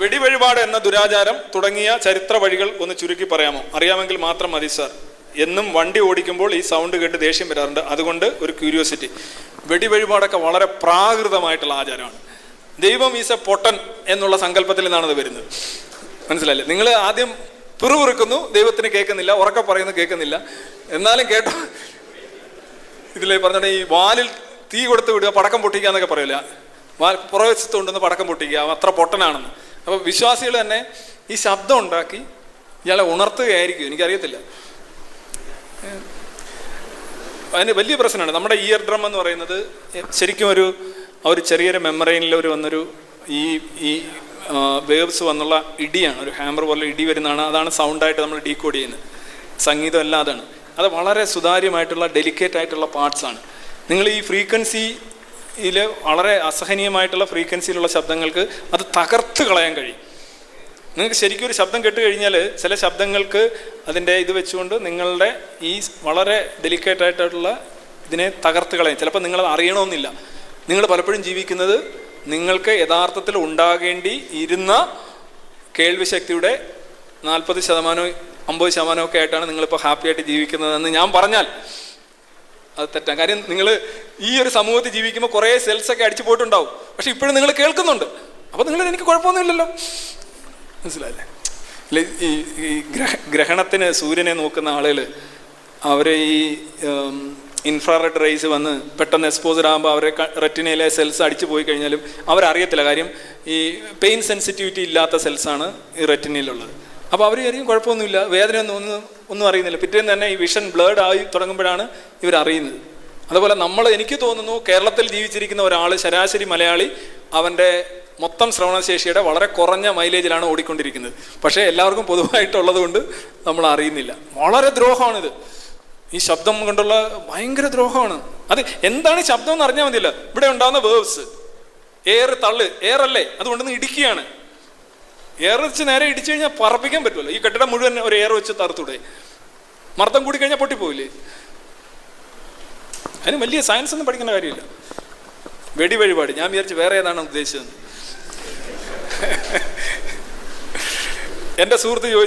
വെടിവഴിപാട് എന്ന ദുരാചാരം തുടങ്ങിയ ചരിത്ര വഴികൾ ഒന്ന് ചുരുക്കി പറയാമോ? അറിയാമെങ്കിൽ മാത്രം മതി സാർ എന്നും വണ്ടി ഓടിക്കുമ്പോൾ ഈ സൗണ്ട് കേട്ട് ദേഷ്യം വരാറുണ്ട്. അതുകൊണ്ട് ഒരു ക്യൂരിയോസിറ്റി വെടിവഴിപാടൊക്കെ വളരെ പ്രാകൃതമായിട്ടുള്ള ആചാരമാണ്. ദൈവം ഈസ് എ പൊട്ടൻ എന്നുള്ള സങ്കല്പത്തിൽ നിന്നാണ് അത് വരുന്നത്. മനസ്സിലായില്ലേ? നിങ്ങൾ ആദ്യം പിറുപിറുക്കുന്നു ദൈവത്തിന് കേൾക്കുന്നില്ല ഉറക്കെ പറയുന്നു കേൾക്കുന്നില്ല. എന്നാലും കേട്ടോ ഇതിലേ പറഞ്ഞ ഈ വാലിൽ തീ കൊടുത്ത് വിടുക പടക്കം പൊട്ടിക്കുക എന്നൊക്കെ പറയില്ല വാൽ പുറവശത്ത് കൊണ്ടുവന്ന് പടക്കം പൊട്ടിക്കുക അത്ര പൊട്ടനാണെന്ന്. അപ്പോൾ വിശ്വാസികൾ തന്നെ ഈ ശബ്ദം ഉണ്ടാക്കി ഇയാളെ ഉണർത്തുകയായിരിക്കും. എനിക്കറിയത്തില്ല. അതിന് വലിയ പ്രശ്നമാണ്. നമ്മുടെ ഇയർ ഡ്രം എന്ന് പറയുന്നത് ശരിക്കും ഒരു ഒരു ചെറിയൊരു മെമ്മറൈനിൽ ഒരു വന്നൊരു ഈ ഈ വേവ്സ് വന്നുള്ള ഇടിയാണ്. ഒരു ഹാമർ പോലെ ഇടി വരുന്നതാണ്. അതാണ് സൗണ്ടായിട്ട് നമ്മൾ ഡീകോഡ് ചെയ്യുന്നത്. സംഗീതം എല്ലാം അതാണ്. അത് വളരെ സുതാര്യമായിട്ടുള്ള ഡെലിക്കേറ്റ് ആയിട്ടുള്ള പാർട്സാണ് നിങ്ങൾ ഈ ഫ്രീക്വൻസിയിൽ വളരെ അസഹനീയമായിട്ടുള്ള ഫ്രീക്വൻസിയിലുള്ള ശബ്ദങ്ങൾക്ക് അത് തകർത്ത് കളയാൻ കഴിയും. നിങ്ങൾക്ക് ശരിക്കും ഒരു ശബ്ദം കേട്ട് കഴിഞ്ഞാൽ ചില ശബ്ദങ്ങൾക്ക് അതിന്റെ ഇത് വെച്ചുകൊണ്ട് നിങ്ങളുടെ ഈ വളരെ ഡെലിക്കേറ്റ് ആയിട്ടുള്ള ഇതിനെ തകർത്ത് കളയും. ചിലപ്പോൾ നിങ്ങളത് അറിയണമെന്നില്ല. നിങ്ങൾ പലപ്പോഴും ജീവിക്കുന്നത് നിങ്ങൾക്ക് യഥാർത്ഥത്തിൽ ഉണ്ടാകേണ്ടി ഇരുന്ന കേൾവി ശക്തിയുടെ നാൽപ്പത് ശതമാനവും അമ്പത് ശതമാനവും ഒക്കെ ആയിട്ടാണ് നിങ്ങളിപ്പോൾ ഹാപ്പിയായിട്ട് ജീവിക്കുന്നതെന്ന് ഞാൻ പറഞ്ഞാൽ അത് തെറ്റാണ് കാര്യം നിങ്ങൾ ഈ ഒരു സമൂഹത്തിൽ ജീവിക്കുമ്പോൾ കുറേ സെൽസ് ഒക്കെ അടിച്ചു പോയിട്ടുണ്ടാവും. പക്ഷെ ഇപ്പോഴും നിങ്ങൾ കേൾക്കുന്നുണ്ട്. അപ്പോൾ നിങ്ങൾ എനിക്ക് കുഴപ്പമൊന്നുമില്ലല്ലോ. മനസ്സിലായില്ലേ? അല്ലെ ഈ ഈ ഗ്രഹ ഗ്രഹണത്തിന് സൂര്യനെ നോക്കുന്ന ആളുകൾ അവരെ ഈ ഇൻഫ്രാറെഡ് റേസ് വന്ന് പെട്ടെന്ന് എക്സ്പോസർ ആകുമ്പോൾ അവരെ റെറ്റിനയിലെ സെൽസ് അടിച്ചു പോയി കഴിഞ്ഞാലും അവരറിയത്തില്ല. കാര്യം ഈ പെയിൻ സെൻസിറ്റിവിറ്റി ഇല്ലാത്ത സെൽസാണ് ഈ റെറ്റിനയിലുള്ളത് അപ്പോൾ അവർ വിചാരിക്കും കുഴപ്പമൊന്നുമില്ല. വേദന ഒന്നും ഒന്നും അറിയുന്നില്ല. പിറ്റേന്ന് തന്നെ ഈ വിഷൻ ബ്ലേഡ് ആയി തുടങ്ങുമ്പോഴാണ് ഇവർ അറിയുന്നത്. അതുപോലെ നമ്മൾ എനിക്ക് തോന്നുന്നു കേരളത്തിൽ ജീവിച്ചിരിക്കുന്ന ഒരാൾ ശരാശരി മലയാളി അവന്റെ മൊത്തം ശ്രവണശേഷിയുടെ വളരെ കുറഞ്ഞ മൈലേജിലാണ് ഓടിക്കൊണ്ടിരിക്കുന്നത്. പക്ഷേ എല്ലാവർക്കും പൊതുവായിട്ടുള്ളത് കൊണ്ട് നമ്മൾ അറിയുന്നില്ല. വളരെ ദ്രോഹമാണിത്. ഈ ശബ്ദം കൊണ്ടുള്ള ഭയങ്കര ദ്രോഹമാണ്. അത് എന്താണ് ശബ്ദം എന്ന് അറിഞ്ഞാൽ മതിയല്ല. ഇവിടെ ഉണ്ടാകുന്ന വേവ്സ് എയർ തള്ള്. എയർ അല്ലേ അതുകൊണ്ടൊന്ന് ഇടിക്കുകയാണ് എയർ വെച്ച് നേരെ ഇടിച്ചു കഴിഞ്ഞാൽ പറപ്പിക്കാൻ പറ്റുമല്ലോ ഈ കെട്ടിടം മുഴുവൻ ഒരു എയർ വെച്ച് തറുത്തൂടെ. മർദ്ദം കൂടി കഴിഞ്ഞാൽ പൊട്ടിപ്പോയില്ലേ അതിന് വലിയ സയൻസ് ഒന്നും പഠിക്കേണ്ട കാര്യമില്ല. വെടി വഴിപാട്. ഞാൻ വിചാരിച്ചു വേറെ ഏതാണ് ഉദ്ദേശിച്ചത് എന്റെ സുഹൃത്ത് ചോദിച്ചു